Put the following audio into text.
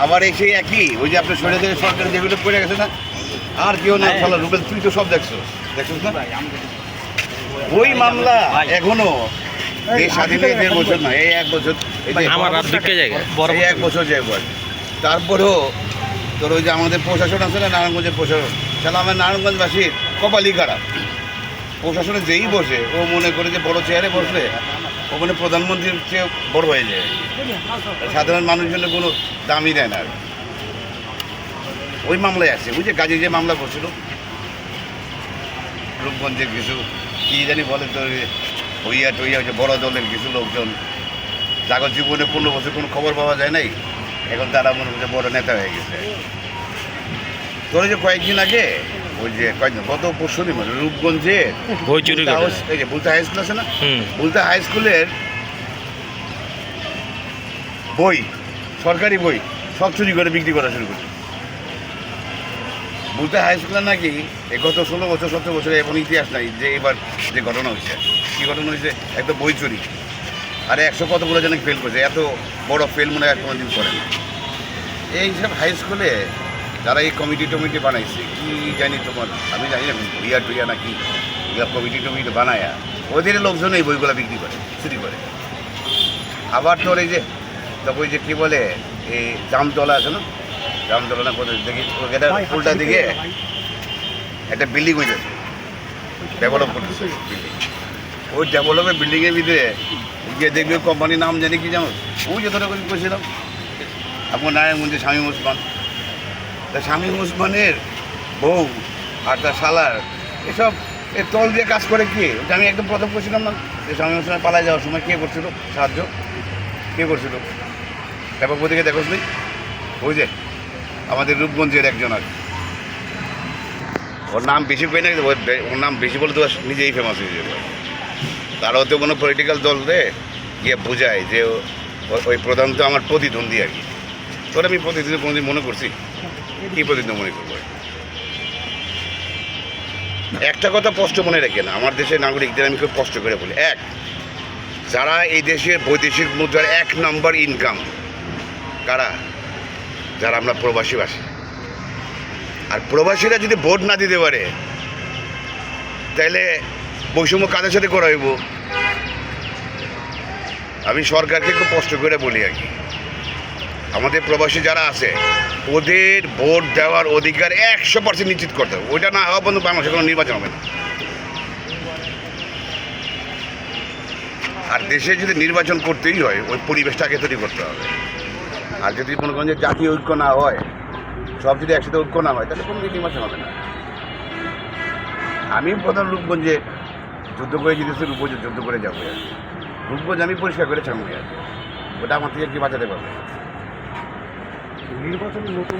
আবার এই সেই একই ওই যে আপনার শরীরে থেকে সরকার যেগুলো পড়ে গেছে না আর কেউ না ফলে রুবেল তুই তো সব দেখছ দেখছিস না? ওই মামলা এখনও এই স্বাধীন দেড় বছর না এই এক বছর আমার এই এক বছর যায় বয়স তারপরেও তোর ওই যে আমাদের প্রশাসন আছে না নারায়ণগঞ্জের প্রশাসন তাহলে আমার নারায়ণগঞ্জবাসীর কপালই খারাপ। প্রশাসনে যেই বসে ও মনে করে যে বড় চেয়ারে বসলে ওখানে প্রধানমন্ত্রীর চেয়ে বড় হয়ে যায়। সাধারণ মানুষের জন্য কোনো দামই দেয় না আর। ওই মামলায় আছে। যে গাজী যে মামলা করছিল। রূপগঞ্জের কিছু, কি জানি বলে তো হইয়া টইয়া যে বড় দলের কিছু লোকজন। জাগত জীবনে পনেরো বছর কোনো খবর পাওয়া যায় নাই। এখন তারা মনে হচ্ছে বড় নেতা হয়ে গেছে। তোর যে কয়েকদিন আগে ওই যে কয়েকদিন গত পরশু দিন মানে রূপগঞ্জে বুলতা হাই স্কুল আছে না? বুলতা হাই স্কুলের বই সরকারি বই সব চুরি করে বিক্রি করা শুরু করছে বুলতা হাই স্কুলে নাকি এই গত ষোলো বছর সতেরো বছরে এমন ইতিহাস নাই যে এবার যে ঘটনা হয়েছে। কী ঘটনা হয়েছে? একটা বই চুরি। আর একশো কতগুলো যেন ফেল করছে। এত বড় ফেল মনে হয় কোনোদিন করে না এই সব হাই স্কুলে যারা এই কমিটি টমিটি বানাইছে কি জানি তোমার আমি জানি না ভুইয়া টুইয়া নাকি এগুলো কমিটি টমিটি বানায়া ওদের লোকজন এই বইগুলো বিক্রি করে চুরি করে। আবার তোর এই যে তখন যে কী বলে এই জামতলা আছে না? জামতলা না কোথায়? দেখি ওখানে উল্টা দিকে একটা বিল্ডিং হয়ে যাচ্ছে ডেভেলপ করতেছে বিল্ডিং ওই ডেভেলপের বিল্ডিংয়ের ভিতরে গিয়ে দেখবে কোম্পানির নাম জানি কি যেমন ওই যতটা করে করেছিলাম আপনার নারায়ণগঞ্জে স্বামী মুসলমান। তা স্বামী মুসলমানের বউ আর তার সালার এসব এ তল দিয়ে কাজ করে কে? ওটা আমি একদম প্রথম করছিলাম না। যে স্বামী মুসলমান পালায় যাওয়ার সময় কে করছিল? সাহায্য? কে করছিল? ব্যাপক দিকে দেখোস নি? ওই যে, আমাদের রূপগঞ্জের একজন আর। ওর নাম বেশি পেয়ে না ওর নাম বেশি বলে তো নিজেই ফেমাস হয়ে যাবে। তার হয়তো কোনো পলিটিক্যাল দল রে গিয়ে বোঝায় যে ওই প্রধান তো আমার প্রতিদ্বন্দ্বী আর কি। তোর আমি প্রতিদ্বন্দ্বী কোনোদিন মনে করছি? কী প্রতিদ্বন্দ্বী মনে করব? একটা কথা স্পষ্ট মনে রেখেন, আমার দেশের নাগরিকদের আমি খুব কষ্ট করে বলি। এক, যারা এই দেশের বৈদেশিক মুদ্রার এক নম্বর ইনকাম কারা? যারা আমরা প্রবাসীবাসী। আর প্রবাসীরা যদি ভোট না দিতে পারে, তাহলে বৈষম্য কাদের সাথে করা হইব? আমি সরকারকে খুব কষ্ট করে বলি আর কি। আমাদের প্রবাসী যারা আছে, ওদের ভোট দেওয়ার অধিকার একশো পার্সেন্ট নিশ্চিত করতে হবে। ওইটা না হওয়া পর্যন্ত বাংলাদেশে কোনো নির্বাচন হবে না। আর দেশে যদি নির্বাচন করতেই হয়, ওই পরিবেশটা আগে তৈরি করতে হবে। আর যদি করেন যে জাতীয় ঐক্য না হয়, সব যদি একসাথে ঐক্য না হয়, তাহলে কোনো নির্বাচন হবে না। আমি প্রধান রূপগঞ্জে যুদ্ধ করে জিতেছি, রূপগঞ্জে যুদ্ধ করে যাব। রূপগঞ্জ আমি পরিষ্কার করে ছাড়বো। ওটা আমার থেকে কি বাঁচাতে পারবে? নির্বাচন নতুন